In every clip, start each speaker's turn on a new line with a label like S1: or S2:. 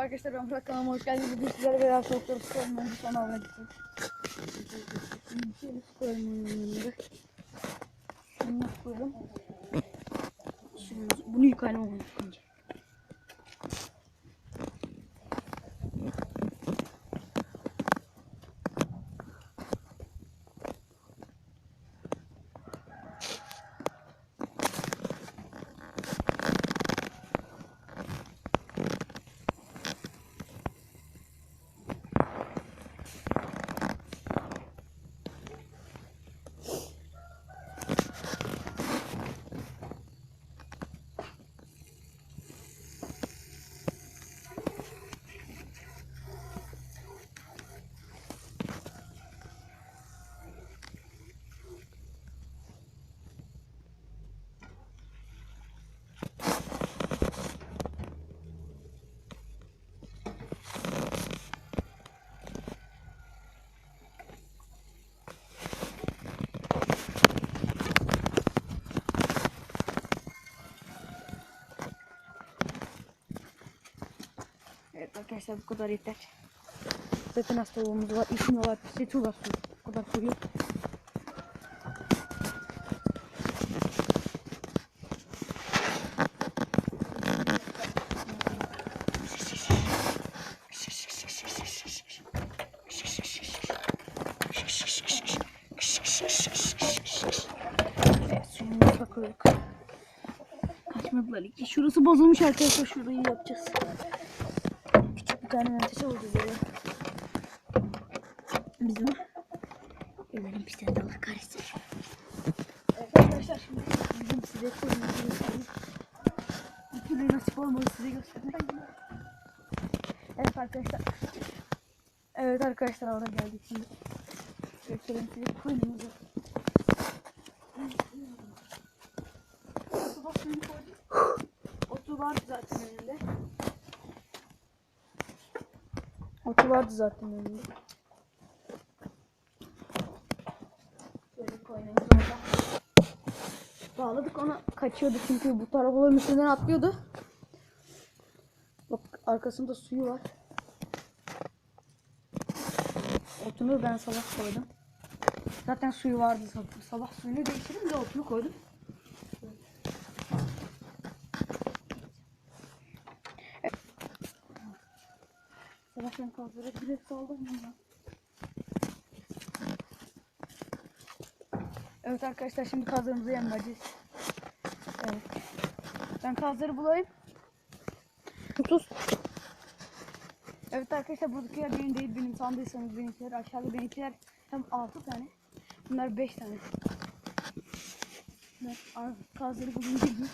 S1: Merhaba arkadaşlar ben Burak kanalıma hoş geldiniz. Bugün sizlerle beraber soğukları tutalım. Önce son almaya gideceğiz. Şöyle tutalım onları. Şunu koyalım. Şunu, bunu yıkayalım onu önce. Evet arkadaşlar bu kadar yeter. Zaten hastalığımız var, içmiyorlar, pisletiyorlar su. Bu kadar suyu. Kaçmadılar. Şurası bozulmuş arkadaşlar. Şurayı yapacağız. Bir tane menteşe oldu böyle. Bizim. Ellerim pislendi Allah kahretsin. Evet arkadaşlar bizim size koyduğumuzu göstereyim. Bir nasip olmadı size göstereyim. Evet arkadaşlar. Evet arkadaşlar oraya geldik şimdi. Göstereyim size koyduğumuzu. Otu vardı zaten vardı zaten orada. Bağladık ona kaçıyordu çünkü bu tarafaların üstünden atlıyordu. Bak arkasında suyu var. Otunu ben sabah koydum. Zaten suyu vardı sabah. Sabah suyunu değiştirdim de otunu koydum. Kazlara direkt saldım ya. Evet arkadaşlar şimdi kazlarımızı yemleyeceğiz. Evet. Ben kazları bulayım. Tuz. Evet arkadaşlar buradakiler benim değil benim sandıysanız benimkiler aşağıda benimkiler tam 6 tane. Bunlar 5 tane. Ben ar- kazları bulunca gibi.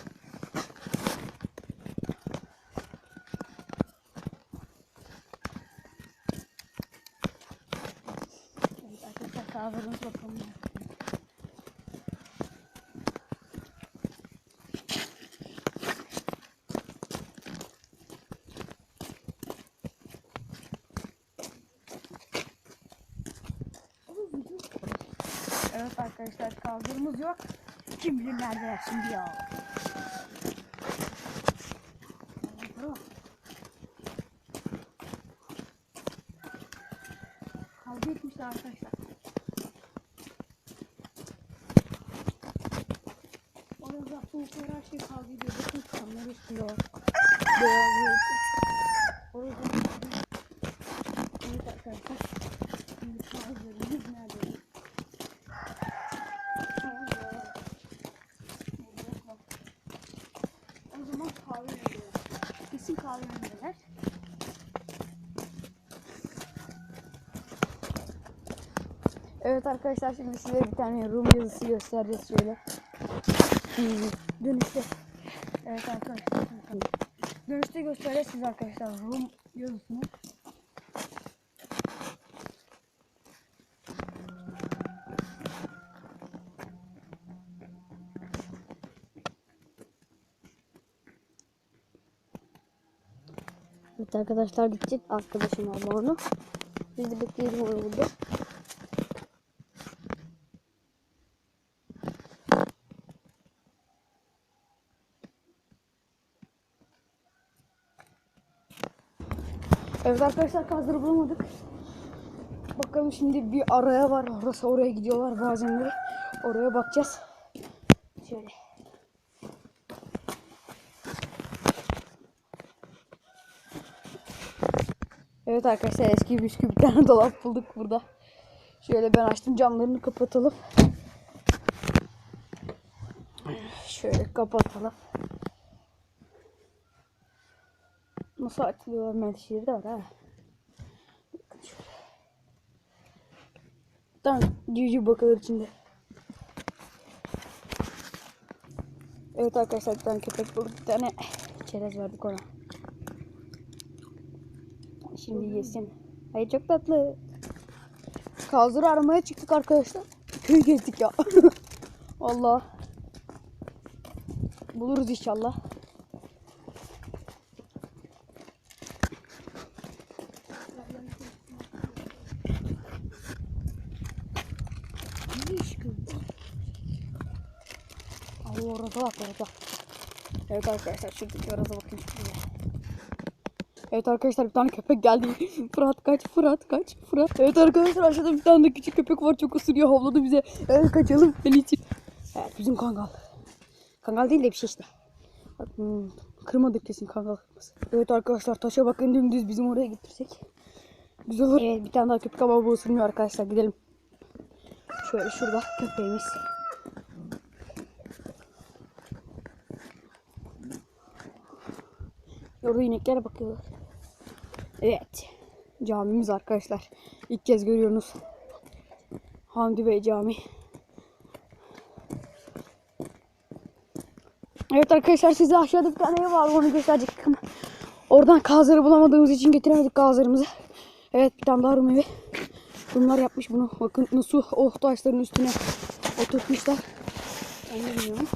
S1: Evet kazlarımız bakalım. Evet arkadaşlar kaldırımız yok. Kim bilir neredeler şimdi ya. Kavga etmişler arkadaşlar. Yukarı her şey kavga ediyor. Bakın kanlar üstüyor. Beyaz Orada Evet arkadaşlar. Şimdi kavgalarımız nerede? O zaman kahve veriyor. Kesin kahve verirler. Evet arkadaşlar şimdi size bir tane Rum yazısı göstereceğiz şöyle. Dönüşte. Evet arkadaşlar. Dönüşte göstereceğiz size arkadaşlar Rum yazısını.
S2: Evet arkadaşlar gidecek arkadaşım onu. Biz de bekleyelim onu burada.
S1: Evet arkadaşlar kazları bulamadık. Bakalım şimdi bir araya var. Orası oraya gidiyorlar de. Oraya bakacağız. Şöyle. Evet arkadaşlar eski bisküvi bir tane dolap bulduk burada. Şöyle ben açtım camlarını kapatalım. Şöyle kapatalım. Nasıl açılıyor menteşeleri de var ha. Bakın şöyle. Tamam civciv bakılır içinde. Evet arkadaşlar bir tane köpek bulduk. Bir tane çerez verdik ona. Şimdi yesin. Hayır çok tatlı. Kazları aramaya çıktık arkadaşlar. Köy gezdik ya. Allah. Buluruz inşallah. Allah orada bak orada. Evet arkadaşlar şuradaki orada bakın şuraya. Evet arkadaşlar bir tane köpek geldi. Fırat kaç Fırat kaç Fırat. Evet arkadaşlar aşağıda bir tane de küçük köpek var çok ısırıyor havladı bize. Evet kaçalım Felici. Evet bizim kangal. Kangal değil de bir şey işte. Hmm, kırmadık kesin kangal kırması. Evet arkadaşlar taşa bakın dümdüz bizim oraya getirsek. Güzel olur. Evet bir tane daha köpek ama bu ısırmıyor arkadaşlar gidelim. Şöyle şurada köpeğimiz. Orada ineklere bakıyorlar. Evet. Camimiz arkadaşlar. İlk kez görüyorsunuz. Hamdi Bey Camii. Evet arkadaşlar size aşağıda bir tane ev var onu gösterecektim. Oradan kazları bulamadığımız için getiremedik kazlarımızı. Evet bir tane daha Rum evi. Bunlar yapmış bunu. Bakın nasıl oh taşların üstüne oturtmuşlar. Ben bilmiyorum.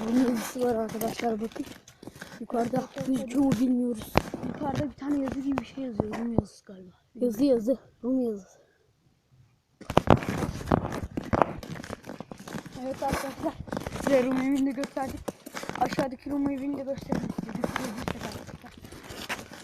S1: Bunun evisi var arkadaşlar bakın. Yukarıda gözüküyor mu bilmiyoruz.
S3: Yukarıda bir tane yazı gibi bir şey yazıyor. Rum yazısı galiba.
S1: Yazı yazı. Rum yazısı. Evet arkadaşlar. Size Rum evini de gösterdik. Aşağıdaki Rum evini de göstereyim.